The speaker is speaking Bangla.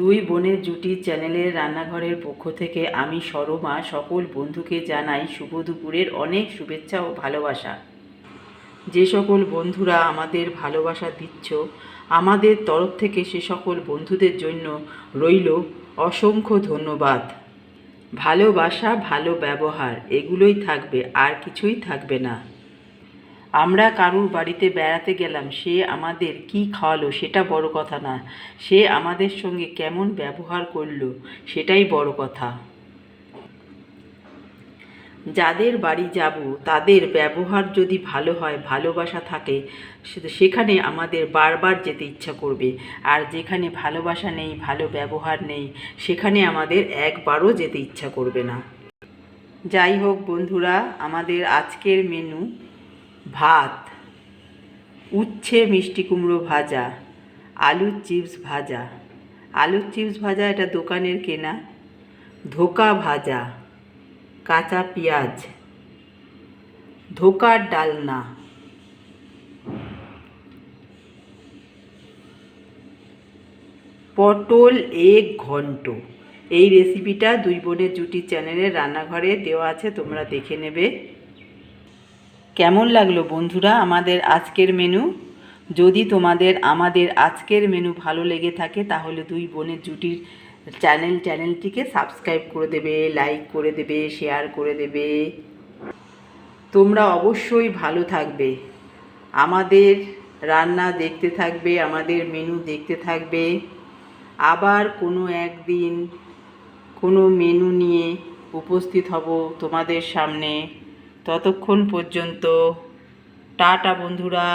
দুই বোনের জুটি চ্যানেলের রান্নাঘরের পক্ষ থেকে আমি সরমা সকল বন্ধুকে জানাই শুভ দুপুরের অনেক শুভেচ্ছা ও ভালোবাসা। যে সকল বন্ধুরা আমাদের ভালোবাসা দিচ্ছ, আমাদের তরফ থেকে সে সকল বন্ধুদের জন্য রইল অসংখ্য ধন্যবাদ। ভালোবাসা, ভালো ব্যবহার, এগুলোই থাকবে, আর কিছুই থাকবে না। আমরা কারুর বাড়িতে বেড়াতে গেলাম, সে আমাদের কি খাওয়ালো সেটা বড় কথা না। সে আমাদের সঙ্গে কেমন ব্যবহার করল সেটাই বড় কথা। যাদের বাড়ি যাব, তাদের ব্যবহার যদি ভালো হয়, ভালোবাসা থাকে সেখানে আমাদের বারবার যেতে ইচ্ছা করবে। আর যেখানে ভালোবাসা নেই, ভালো ব্যবহার নেই, সেখানে আমাদের একবারও যেতে ইচ্ছা করবে না। যাই হোক বন্ধুরা, আমাদের আজকের মেনু ভাত, উচ্ছে মিষ্টি কুমড়ো ভাজা, আলুর চিপস ভাজা। আলুর চিপস ভাজা এটা দোকানের কেনা। ধোকা ভাজা, কাঁচা পেঁয়াজ, ধোকার ডালনা। পটল এক ঘন্ট। এই রেসিপিটা দুই বোনের জুটি চ্যানেলের রান্নাঘরে দেওয়া আছে, তোমরা দেখে নেবে। কেমন লাগল বন্ধুরা আমাদের আজকের মেনু যদি তোমাদের, আমাদের আজকের মেনু ভালো লেগে থাকে, তাহলে দুই বোনের জুটির চ্যানেল চ্যানেলটিকে সাবস্ক্রাইব করে দেবে লাইক করে দেবে শেয়ার করে দেবে। তোমরা অবশ্যই ভালো থাকবে। আমাদের রান্না দেখতে থাকবে, আমাদের মেনু দেখতে থাকবে। আবার কোনো একদিন কোনো মেনু নিয়ে উপস্থিত হব তোমাদের সামনে। ততক্ষণ পর্যন্ত টাটা বন্ধুরা।